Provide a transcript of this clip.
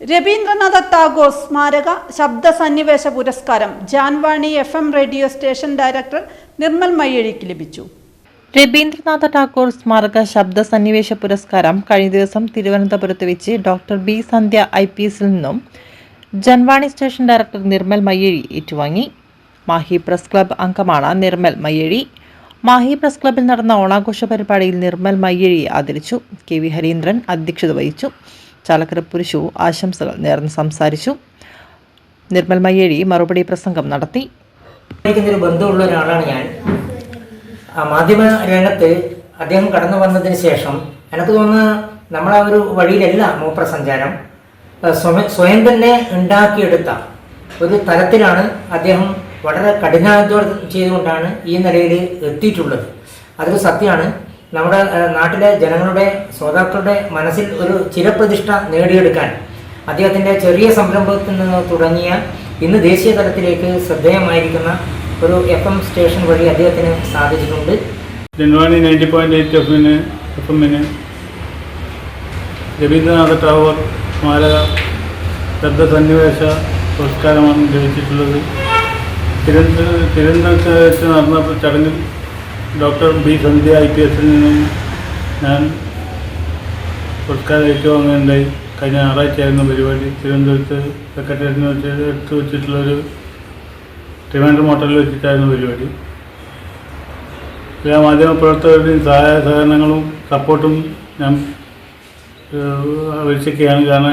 രവീന്ദ്രനാഥ ടാഗോർ സ്മാരക ശബ്ദ സന്നിവേശ പുരസ്കാരം Janvani F M radio station director Nirmal മയ്യഴിക്ക് ലഭിച്ചു. രവീന്ദ്രനാഥ ടാഗോർ സ്മാരക ശബ്ദ സന്നിവേശ പുരസ്കാരം കഴിഞ്ഞ ദിവസം തിരുവനന്തപുരത്ത് വെച്ച് doctor B Sandhya I P എസിൽ നിന്നും ജൻവാണി സ്റ്റേഷൻ ഡയറക്ടർ നിർമ്മൽ മയ്യഴി ഏറ്റുവാങ്ങി. മാഹി പ്രസ് ക്ലബ് അംഗമാണ് നിർമ്മൽ മയ്യഴി. മാഹി പ്രസ് ക്ലബ്ബിൽ നടന്ന ഓണാഘോഷ പരിപാടിയിൽ നിർമ്മൽ മയ്യഴിയെ ആദരിച്ചു. കെ വി ഹരീന്ദ്രൻ അധ്യക്ഷത വഹിച്ചു. ചാലക്കര പുരുഷു ആശംസകൾ നേർന്ന് സംസാരിച്ചു. നിർമ്മൽ മയ്യഴി മറുപടി പ്രസംഗം നടത്തി. ഒരു ബന്ധമുള്ള ഒരാളാണ് ഞാൻ. മാധ്യമ രംഗത്ത് അദ്ദേഹം കടന്നു വന്നതിന് ശേഷം എനിക്ക് തോന്നുന്ന നമ്മളെ ഒരു വഴിയിലല്ല മൂപ്രസഞ്ചാരം സ്വയം തന്നെ ഉണ്ടാക്കിയെടുത്ത ഒരു തരത്തിലാണ് അദ്ദേഹം വളരെ കഠിനാധ്വാനം ചെയ്തുകൊണ്ടാണ് ഈ നിലയിൽ എത്തിയിട്ടുള്ളത്. അതൊരു സത്യമാണ്. നമ്മുടെ നാട്ടിലെ ജനങ്ങളുടെ ശ്രോതാക്കളുടെ മനസ്സിൽ ഒരു ചിരപ്രതിഷ്ഠ നേടിയെടുക്കാൻ അദ്ദേഹത്തിന്റെ ചെറിയ സംരംഭത്തിൽ നിന്ന് തുടങ്ങിയ ഇന്ന് ദേശീയ തലത്തിലേക്ക് ശ്രദ്ധേയമായിരിക്കുന്ന ഒരു എഫ് എം സ്റ്റേഷൻ വഴി അദ്ദേഹത്തിന് സാധിച്ചിട്ടുണ്ട്. നയന്റി രവീന്ദ്രനാഥ ടാഗോർ സ്മാരക ശബ്ദ സന്നിവേശ പുരസ്കാരമാണ് ലഭിച്ചിട്ടുള്ളത്. തിരുവനന്തപുരം തിരുവനന്തപുരത്ത് നടന്ന ചടങ്ങിൽ doctor B Sandhya I P എസിൽ നിന്നും ഞാൻ പുരസ്കാരം ഏറ്റുവാങ്ങുകയുണ്ടായി കഴിഞ്ഞ ഞായറാഴ്ചയായിരുന്നു പരിപാടി. തിരുവനന്തപുരത്ത് സെക്രട്ടേറിയറ്റിന് വെച്ച് എടുത്തു വെച്ചിട്ടുള്ളൊരു ട്രിവാൻഡ്രം ഹോട്ടലിൽ വെച്ചിട്ടായിരുന്നു പരിപാടി. എല്ലാ മാധ്യമപ്രവർത്തകരുടെയും സഹായ സഹകരണങ്ങളും സപ്പോർട്ടും ഞാൻ അപേക്ഷിക്കുകയാണ്. കാരണം